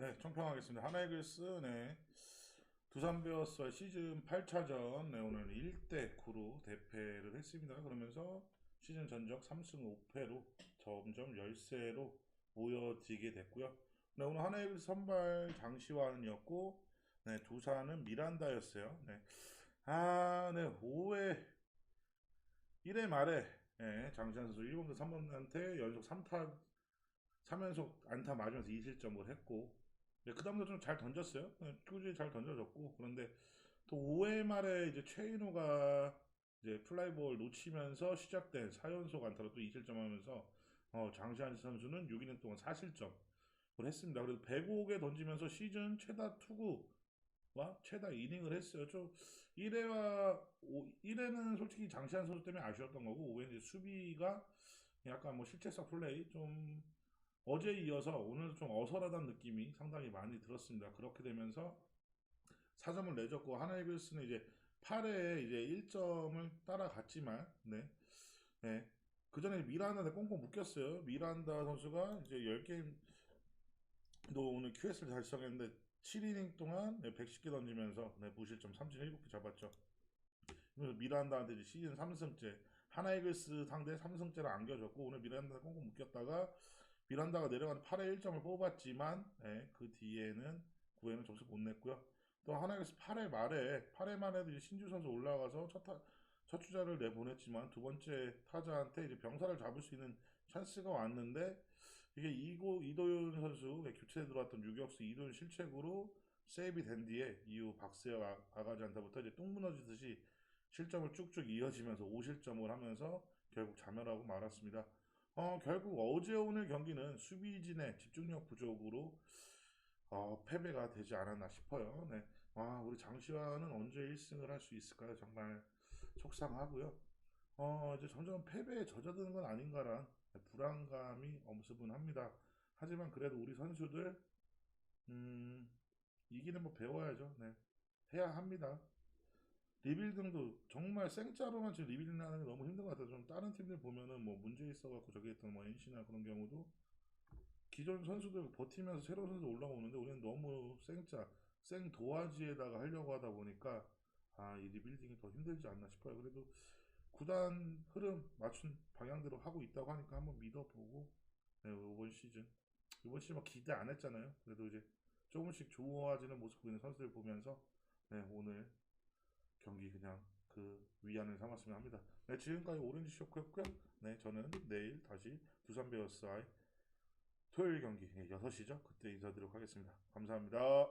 네, 총평하겠습니다. 하나이글스, 네. 두산 베어스와 시즌 8차전, 네, 오늘 1대 9로 대패를 했습니다. 그러면서 시즌 전적 3승 5패로 점점 열세로 모여지게 됐고요. 네, 오늘 하나이글스 선발 장시환이었고, 네, 두산은 미란다였어요. 네. 아, 네, 5회, 1회 말에, 네, 장시환 선수 1번부터 3번한테 연속 3타, 3연속 안타 맞으면서 2실점을 했고, 네, 그 다음도 좀잘 던졌어요. 네, 꾸준히 잘 던져줬고, 그런데 또 5회 말에 이제 최인호가 이제 플라이볼 놓치면서 시작된 4연속 안타로 또 2실점 하면서, 어, 장시환 선수는 6이닝 동안 4실점을 했습니다. 그래서 105개 던지면서 시즌 최다 투구와 최다 이닝을 했어요. 좀 1회와 1회는 솔직히 장시환 선수 때문에 아쉬웠던 거고, 5회는 이제 수비가 약간 뭐 실책사 플레이 좀 어제 이어서 오늘 좀 어설하다는 느낌이 상당히 많이 들었습니다. 그렇게 되면서 4점을 내줬고 하나이글스는 이제 8회에 이제 1점을 따라갔지만 네. 네. 그 전에 미란다한테 꽁꽁 묶였어요. 미란다 선수가 이제 10게임 도 오늘 QS를 달성했는데 7이닝 동안 110개 던지면서 네, 무실점 3진 7개 잡았죠. 그래서 미란다한테 이제 시즌 3승째 하나이글스 상대 3승째를 안겨줬고 오늘 미란다한테 꽁꽁 묶였다가 미란다가 내려가는 8회 1점을 뽑았지만 네, 그 뒤에는 9회는 점수 못 냈고요. 또 하나에서 8회 말에 8회 말에도 이제 신주 선수 올라가서 첫, 타, 첫 주자를 내보냈지만 두 번째 타자한테 이제 병사를 잡을 수 있는 찬스가 왔는데 이게 이고 이도윤 선수 교체에 들어왔던 유격수 이도윤 실책으로 세이브 된 뒤에 이후 박세혁 아- 아가지 안타부터 이제 똥 무너지듯이 실점을 쭉쭉 이어지면서 5실점을 하면서 결국 자멸하고 말았습니다. 어, 결국 어제 오늘 경기는 수비진의 집중력 부족으로 어, 패배가 되지 않았나 싶어요. 네. 아, 우리 장시환은 언제 1승을 할 수 있을까요? 정말 속상하고요. 어, 이제 점점 패배에 젖어드는 건 아닌가란 불안감이 엄습은 합니다. 하지만 그래도 우리 선수들, 음, 이기는 법 배워야죠. 네. 해야 합니다. 리빌딩도 정말 생짜로만 지금 리빌딩 하는 게 너무 힘든 것 같아요. 좀 다른 팀들 보면은 뭐 문제 있어갖고 저기 했던 뭐 NC나 그런 경우도 기존 선수들 버티면서 새로운 선수 올라오는데 우리는 너무 생짜, 생 도화지에다가 하려고 하다 보니까 아, 이 리빌딩이 더 힘들지 않나 싶어요. 그래도 구단 흐름 맞춘 방향대로 하고 있다고 하니까 한번 믿어보고 네, 이번 시즌 이번 시즌 막 기대 안 했잖아요. 그래도 이제 조금씩 좋아지는 모습 보이는 선수들 보면서 네, 오늘 경기 그냥 그 위안을 삼았으면 합니다. 네, 지금까지 오렌지 쇼크였고요. 네, 저는 내일 다시 두산 베어스 아이 토요일 경기 6시죠. 그때 인사드리도록 하겠습니다. 감사합니다.